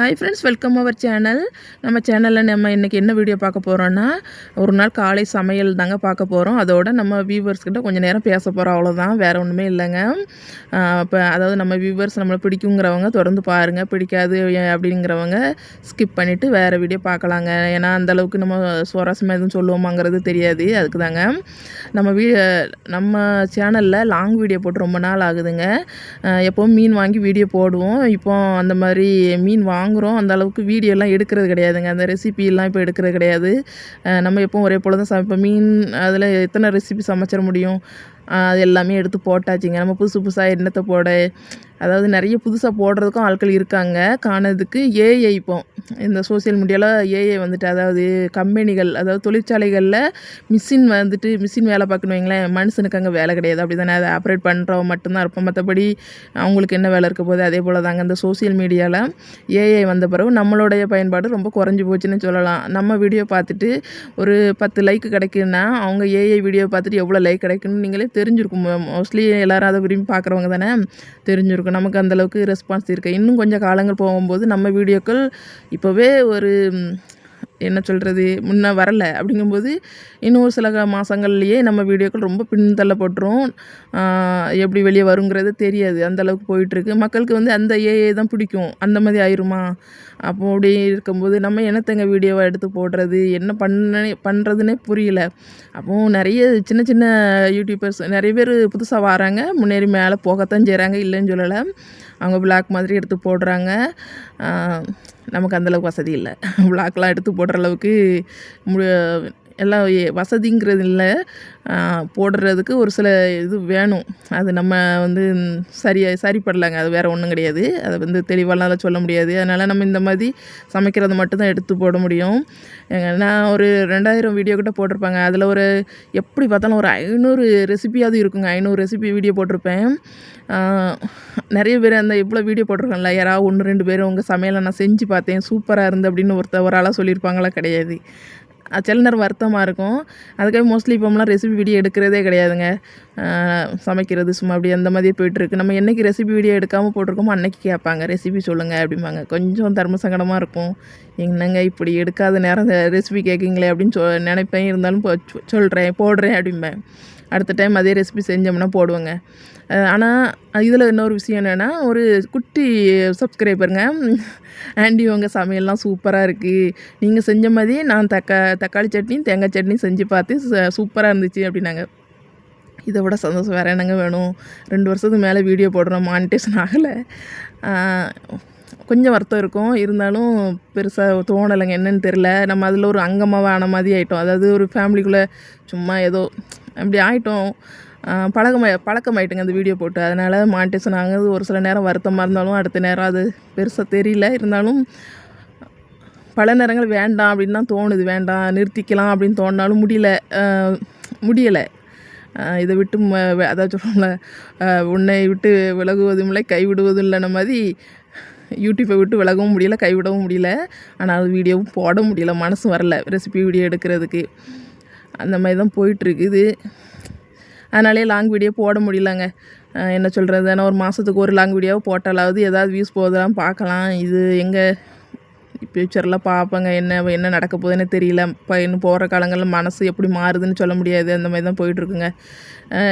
Hi friends welcome our channel நம்ம சேனலில் நம்ம இன்றைக்கி என்ன வீடியோ பார்க்க போகிறோன்னா ஒரு நாள் காலை சமையல் தாங்க பார்க்க போகிறோம் அதோட நம்ம வியூவர்ஸ்கிட்ட கொஞ்சம் நேரம் பேச போகிறோம் அவ்வளோதான் வேறு ஒன்றுமே இல்லைங்க. இப்போ அதாவது நம்ம வியூவர்ஸ் நம்மளை பிடிக்குங்கிறவங்க தொடர்ந்து பாருங்கள் பிடிக்காது அப்படிங்கிறவங்க ஸ்கிப் பண்ணிவிட்டு வேறு வீடியோ பார்க்கலாங்க. ஏன்னா அந்தளவுக்கு நம்ம சுவாரஸ்யமாக எதுவும் சொல்லுவோமாங்கிறது தெரியாது. அதுக்கு தாங்க நம்ம வீ நம்ம சேனலில் லாங் வீடியோ போட்டு ரொம்ப நாள் ஆகுதுங்க. எப்போவும் மீன் வாங்கி வீடியோ போடுவோம். இப்போ அந்த மாதிரி மீன் வாங்க வாங்குகிறோம் அந்த அளவுக்கு வீடியோலாம் எடுக்கிறது கிடையாதுங்க. அந்த ரெசிபிலாம் இப்போ எடுக்கிறது கிடையாது. நம்ம எப்போவும் ஒரே போல் தான் சமைப்போம் மீன் அதில் எத்தனை ரெசிபி சமைச்சிட முடியும்? அது எல்லாமே எடுத்து போட்டாச்சுங்க. நம்ம புதுசு புதுசாக எண்ணத்தை போட அதாவது நிறைய புதுசாக போடுறதுக்கும் ஆட்கள் இருக்காங்க. காணதுக்கு ஏஐ இப்போ. இந்த சோசியல் மீடியாவில் ஏஐ வந்துட்டு அதாவது கம்பெனிகள் அதாவது தொழிற்சாலைகளில் மிஷின் வந்துட்டு மிஷின் வேலை பார்க்கணும் வைங்களேன். மனுஷனுக்கு அங்கே வேலை கிடையாது. அப்படி தானே அதை ஆப்ரேட் பண்ணுறவங்க மட்டும்தான் இருப்போம் மற்றபடி அவங்களுக்கு என்ன வேலை இருக்க போது அதே போல் தாங்க இந்த சோசியல் மீடியாவில் ஏஐ வந்த பிறகு நம்மளுடைய பயன்பாடு ரொம்ப குறைஞ்சி போச்சுன்னு சொல்லலாம். நம்ம வீடியோ பார்த்துட்டு ஒரு பத்து லைக் கிடைக்குன்னா அவங்க ஏஐ வீடியோ பார்த்துட்டு எவ்வளோ லைக் கிடைக்குன்னு நீங்களே தெரிஞ்சிருக்கும். மோஸ்ட்லி எல்லோரும் அதை விரும்பி பார்க்குறவங்க தானே? தெரிஞ்சிருக்கும் இருக்கும் நமக்கு அந்தளவுக்கு ரெஸ்பான்ஸ் இருக்குது இன்னும் கொஞ்சம் காலங்கள் போகும்போது நம்ம வீடியோக்கள் இப்போவே ஒரு என்ன சொல்கிறது முன்னே வரலை. அப்படிங்கும்போது இன்னும் சில மாதங்கள்லேயே நம்ம வீடியோக்கள் ரொம்ப பின்தள்ளப்பட்டுரும். எப்படி வெளியே வருங்கிறது தெரியாது. அந்தளவுக்கு போயிட்டுருக்கு. மக்களுக்கு வந்து அந்த ஏஏ தான் பிடிக்கும். அந்த மாதிரி ஆயிருமா? அப்போ அப்படி இருக்கும்போது நம்ம என்னத்தங்க வீடியோவை எடுத்து போடுறது? என்ன பண்ண பண்ணுறதுனே புரியல. அப்போ நிறைய சின்ன சின்ன யூடியூபர்ஸ் நிறைய பேர் புதுசாக வராங்க. முன்னேறி மேலே போகத்தான் செய்கிறாங்க இல்லைன்னு சொல்லலை. அவங்க பிளாக் மாதிரி எடுத்து போடுறாங்க. நமக்கு அந்தளவுக்கு வசதி இல்லை. பிளாக்லாம் எடுத்து போடுற அளவுக்கு மு எல்லாம் வசதிங்கிறது இல்லை. போடுறதுக்கு ஒரு சில இது வேணும். அது நம்ம வந்து சரியாக சரிப்படலைங்க. அது வேறு ஒன்றும் கிடையாது. அதை வந்து தெளிவாலாம் சொல்ல முடியாது. அதனால் நம்ம இந்த மாதிரி சமைக்கிறது மட்டும்தான் எடுத்து போட முடியும். நான் ஒரு ரெண்டாயிரம் வீடியோ கிட்ட போட்டிருப்பாங்க. அதில் ஒரு எப்படி பார்த்தாலும் ஒரு ஐநூறு ரெசிபியாவது இருக்குங்க. ஐநூறு ரெசிபி வீடியோ போட்டிருப்பேன். நிறைய பேர் அந்த இவ்வளோ வீடியோ போட்டிருக்கேன்ல யாராவது ஒன்று ரெண்டு பேர் உங்கள் சமையலை நான் செஞ்சு பார்த்தேன். சூப்பராக இருந்து அப்படின்னு ஒருத்தர் ஒரு ஆளாக சொல்லியிருப்பாங்களா கிடையாது. சில நேரம் வருத்தமாக இருக்கும். அதுக்காக மோஸ்ட்லி இப்போம்லாம் ரெசிபி வீடியோ எடுக்கிறதே கிடையாதுங்க. சமைக்கிறது சும்மா அப்படி அந்த மாதிரி போயிட்டுருக்கு. நம்ம என்றைக்கு ரெசிபி வீடியோ எடுக்காமல் போட்டிருக்கோமோ அன்னைக்கு கேட்பாங்க. ரெசிபி சொல்லுங்கள் அப்படிம்பாங்க. கொஞ்சம் தர்ம சங்கடமாக இருக்கும். என்னங்க இப்படி எடுக்காத நேரம் ரெசிபி கேட்குங்களே அப்படின்னு சொ நினைப்பேன். இருந்தாலும் சொல்கிறேன் போடுறேன் அப்படிம்பேன். அடுத்த டைம் அதே ரெசிபி செஞ்சோம்னா போடுவேங்க. ஆனால் இதில் இன்னொரு விஷயம் என்னென்னா ஒரு குட்டி சப்ஸ்கிரைபருங்க ஆண்டி உங்கள் சமையல்லாம் சூப்பராக இருக்குது நீங்கள் செஞ்ச மாதிரியே நான் தக்கா தக்காளி சட்னியும் தேங்காய் சட்னியும் செஞ்சு பார்த்து சூப்பராக இருந்துச்சு அப்படின்னாங்க. இதை விட சந்தோஷம் வேறு என்னங்க வேணும்? ரெண்டு வருஷத்துக்கு மேலே வீடியோ போடுறோம் மானிட்டேஷன் ஆகலை. கொஞ்சம் வருத்தம் இருக்கும். இருந்தாலும் பெருசாக தோணலைங்க என்னென்னு தெரில நம்ம அதில் ஒரு அங்கமாக ஆன மாதிரி ஆகிட்டோம் அதாவது ஒரு ஃபேமிலிக்குள்ளே சும்மா ஏதோ அப்படி ஆகிட்டோம் பழக்கமாய் பழக்கமாயிட்டுங்க அந்த வீடியோ போட்டு. அதனால் மானிட்டேஷன் ஆகுது ஒரு சில நேரம் வருத்தமாக இருந்தாலும் அடுத்த நேரம் அது பெருசாக தெரியல. இருந்தாலும் பல நேரங்கள் வேண்டாம் அப்படின்னு தான் தோணுது. வேண்டாம் நிறுத்திக்கலாம் அப்படின்னு தோணினாலும் முடியல. முடியலை. இதை விட்டு அதாவது சொல்லல உன்னை விட்டு விலகுவதும் இல்லை கைவிடுவதும் இல்லைன மாதிரி யூடியூப்பை விட்டு விலகவும் முடியல கைவிடவும் முடியல. ஆனால் அது வீடியோவும் போட முடியல. மனசு வரல. ரெசிபி வீடியோ எடுக்கிறதுக்கு. அந்த மாதிரி தான் போயிட்டுருக்குது. அதனாலே லாங் வீடியோ போட முடியலங்க. என்ன சொல்கிறது ஏன்னா ஒரு மாதத்துக்கு ஒரு லாங் வீடியோவை போட்டாலாவது ஏதாவது வியூஸ் போதெல்லாம் பார்க்கலாம். இது எங்கே ஃப்யூச்சரில் பார்ப்பேங்க. என்ன என்ன நடக்க போகுதுன்னு தெரியல. இப்போ இன்னும் போகிற காலங்களில் மனசு எப்படி மாறுதுன்னு சொல்ல முடியாது. அந்த மாதிரி தான் போயிட்டுருக்குங்க.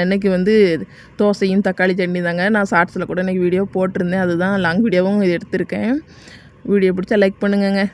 இன்றைக்கி வந்து தோசையும் தக்காளி சட்னி தாங்க. நான் ஷார்ட்ஸில் கூட இன்றைக்கி வீடியோ போட்டிருந்தேன். அதுதான் லாங் வீடியோவும் எடுத்திருக்கேன். வீடியோ பிடிச்சா லைக் பண்ணுங்கங்க.